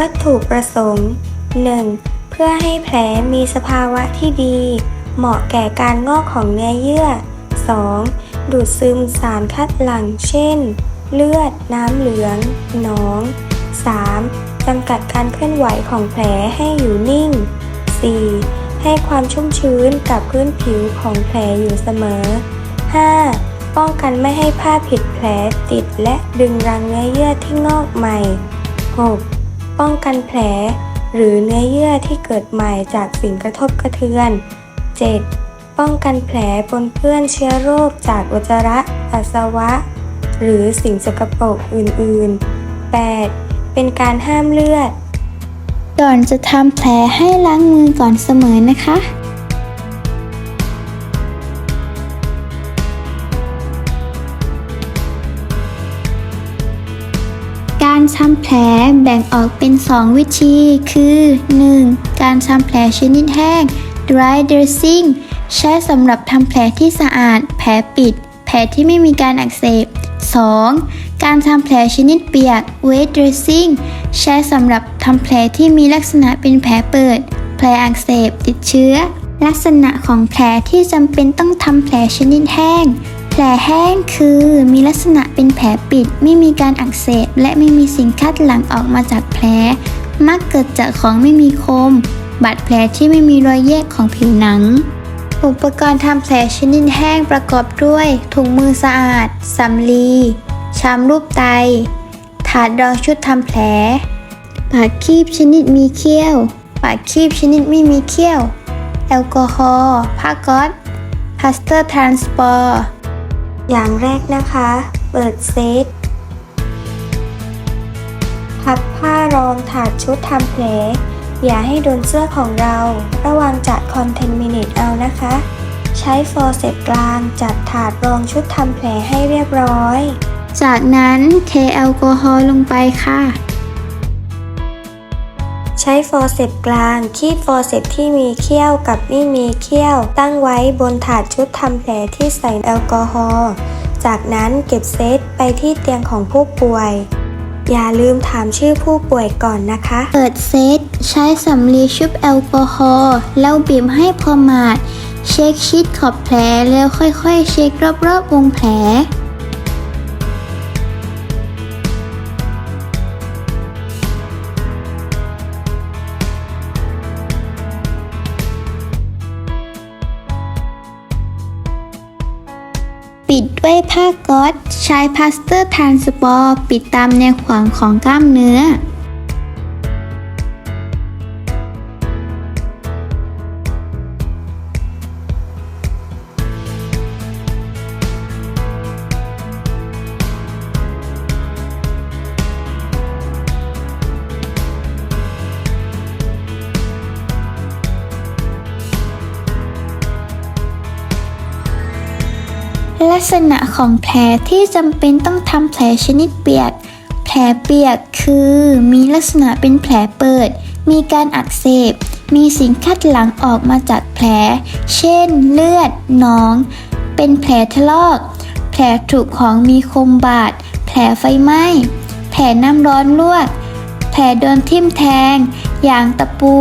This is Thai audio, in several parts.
วัตถุประสงค์ 1. เพื่อให้แผลมีสภาวะที่ดี เหมาะแก่การงอกของเนื้อเยื่อ 2. ดูดซึมสารคัดหลั่ง เช่น เลือด น้ำเหลือง หนอง 3. จำกัดการเคลื่อนไหวของแผลให้อยู่นิ่ง 4. ให้ความชุ่มชื้นกับพื้นผิวของแผลอยู่เสมอ 5. ป้องกันไม่ให้ผ้าผิดแผลติดและดึงรังเนื้อเยื่อที่งอกใหม่ 6. ป้องกันแผล หรือเนื้อเยื่อที่เกิดใหม่จากสิ่งกระทบกระเทือน 7. ป้องกันแผลปนเปื้อนเชื้อโรคจากอุจจาระปัสสาวะ หรือสิ่งสกปรกอื่นๆ 8. เป็นการห้ามเลือด ก่อนจะทำแผลให้ล้างมือก่อนเสมอนะคะ การทำแผลแบ่งออกเป็น 2 วิธี คือ 1. การทำแผลชนิดแห้ง dry dressing ใช้สำหรับทำแผลที่สะอาด แผลปิด แผลที่ไม่มีการอักเสบ 2. การทำแผลชนิดเปียก wet dressing ใช้สำหรับทำแผลที่มีลักษณะเป็นแผลเปิด แผลอักเสบติดเชื้อ ลักษณะของแผลที่จำเป็นต้องทำแผลชนิดแห้ง แผลแห้งคือมีลักษณะเป็นแผลปิด ไม่มีการอักเสบ และไม่มีสิ่งคัดหลั่งออกมาจากแผล มักเกิดจากของไม่มีคม บาดแผลที่ไม่มีรอยแยกของผิวหนัง อุปกรณ์ทำแผลชนิดแห้งประกอบด้วย ถุงมือสะอาด สำลี ชามรูปไต ถาดรองชุดทำแผล ปากคีบชนิดมีเขี้ยว ปากคีบชนิดไม่มีเขี้ยว แอลกอฮอล์ผ้าก๊อซพลาสเตอร์ทรานสปอร์ อย่างแรกนะคะ เปิดเซตพับผ้ารองถาดชุดทำแผล อย่าให้โดนเสื้อของเรา ระวังจัดคอนเทนมินิตเอานะคะ ใช้ฟอร์เซปกลางจัดถาดรองชุดทำแผลให้เรียบร้อย จากนั้นเทแอลกอฮอล์ลงไปค่ะ ใช้ฟอร์เซปกลาง คีบฟอร์เซปที่มีเขี้ยวกับไม่มีเขี้ยว ตั้งไว้บนถาดชุดทำแผลที่ใส่แอลกอฮอล์จากนั้นเก็บเซตไปที่เตียงของผู้ป่วย อย่าลืมถามชื่อผู้ป่วยก่อนนะคะ เปิดเซต ใช้สำลีชุบแอลกอฮอล์แล้วบีบให้พอมาด เช็คชิดขอบแผลแล้วค่อยๆ เช็ครอบๆวงแผล ปิดด้วยผ้าก๊อซใช้พลาสเตอร์ทานสปอร์ ปิดตามแนวขวางของกล้ามเนื้อ ลักษณะของแผลที่จำเป็นต้องทำแผลชนิดเปียก แผลเปียกคือมีลักษณะเป็นแผลเปิด มีการอักเสบ มีสิ่งคัดหลังออกมาจากแผล เช่น เลือดหนอง เป็นแผลทะลอก แผลถูกของมีคมบาด แผลไฟไหม้ แผลน้ำร้อนลวก แผลโดนทิ่มแทง อย่างตะปู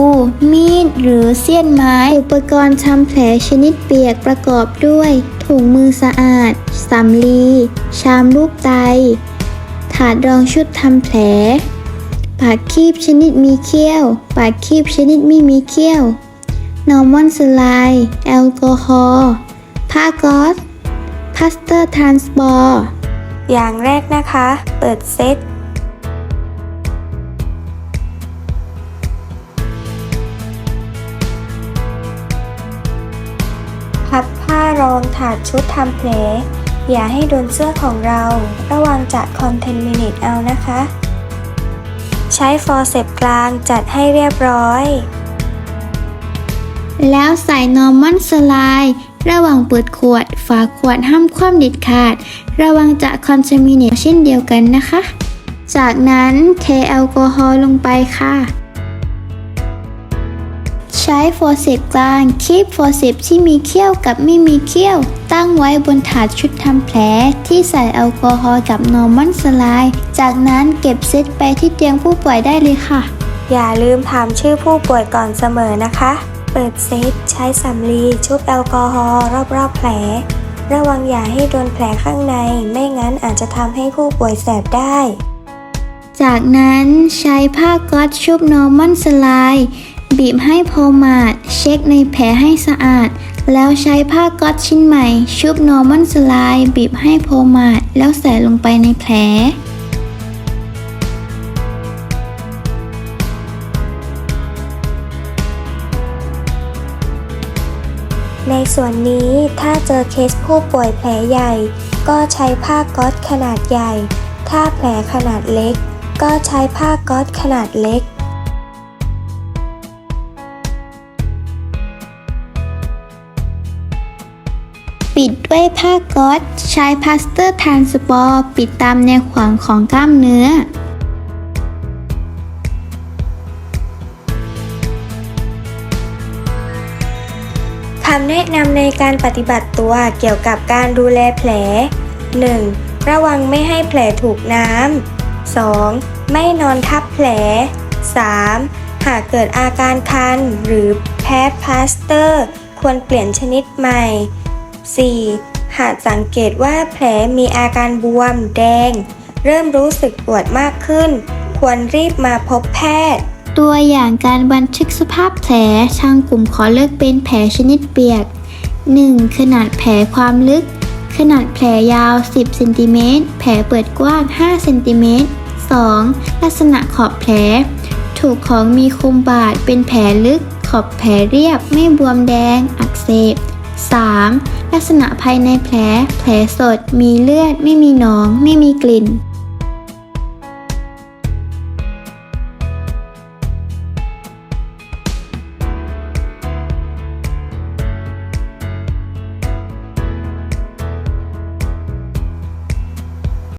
มีด หรือเสี้ยนไม้ อุปกรณ์ทำแผลชนิดเปียกประกอบด้วย ถุงมือสะอาด สำลี ชามรูปไต ถาดรองชุดทำแผล ปากคีบชนิดมีเขี้ยว ปากคีบชนิดไม่มีเขี้ยวนอร์มอนสไลด์แอลกอฮอล์ผ้าก๊อซพลาสเตอร์ทรานสปอร์อย่างแรกนะคะ เปิดเซตารองถาดชุดทำแผล อย่าให้โดนเสื้อของเรา ระวังจัดคอนเทนมินิตเอานะคะ ใช้ฟอร์เซปกลางจัดให้เรียบร้อย แล้วใส่นอร์มอนสไลด์ระหว่างเปิดขวด ฝาขวดห้ามคว่ำเด็ดขาด ระวังจะคอนเทมิเนตเช่นเดียวกันนะคะ จากนั้นเทแอลกอฮอล์ลงไปค่ะ ใช้ฟอร์เซปกลางคีบฟอร์เซปที่มีเขี้ยวกับไม่มีเขี้ยว ตั้งไว้บนถาดชุดทำแผล ที่ใส่แอลกอฮอล์กับนอร์มอนสไลด์จากนั้นเก็บเซตไปที่เตียงผู้ป่วยได้เลยค่ะ อย่าลืมถามชื่อผู้ป่วยก่อนเสมอนะคะ เปิดเซตใช้สำลีชุบแอลกอฮอล์รอบๆแผล ระวังอย่าให้โดนแผลข้างใน ไม่งั้นอาจจะทำให้ผู้ป่วยแสบได้ จากนั้นใช้ผ้าก๊อซชุบนอร์มอนสไลด์ บีบให้พอมาด เช็คในแผลให้สะอาด แล้วใช้ผ้าก๊อซชิ้นใหม่ ชุบนอร์มอนสไลด์บีบให้พอมาด แล้วใส่ลงไปในแผลในส่วนนี้ถ้าเจอเคสผู้ป่วยแผลใหญ่ ก็ใช้ผ้าก๊อซขนาดใหญ่ ถ้าแผลขนาดเล็ก ก็ใช้ผ้าก๊อซขนาดเล็ก ปิดด้วยผ้าก๊อซใช้พลาสเตอร์ทานสปอร์ ปิดตามแนวขวางของกล้ามเนื้อ คำแนะนำในการปฏิบัติตัวเกี่ยวกับการดูแลแผล 1. ระวังไม่ให้แผลถูกน้ำ 2. ไม่นอนทับแผล 3. หากเกิดอาการคันหรือแพ้พลาสเตอร์ ควรเปลี่ยนชนิดใหม่ 4. หากสังเกตว่าแผลมีอาการบวม แดง เริ่มรู้สึกปวดมากขึ้น ควรรีบมาพบแพทย์ ตัวอย่างการบันทึกสภาพแผลทางกลุ่มขอเลือกเป็นแผลชนิดเปียก 1. ขนาดแผลความลึก ขนาดแผลยาว 10 เซนติเมตร แผลเปิดกว้าง 5 เซนติเมตร 2. ลักษณะขอบแผล ถูกของมีคมบาดเป็นแผลลึก ขอบแผลเรียบ ไม่บวมแดง อักเสบ 3. ลักษณะภายในแผล แผลสด มีเลือด ไม่มีหนอง ไม่มีกลิ่น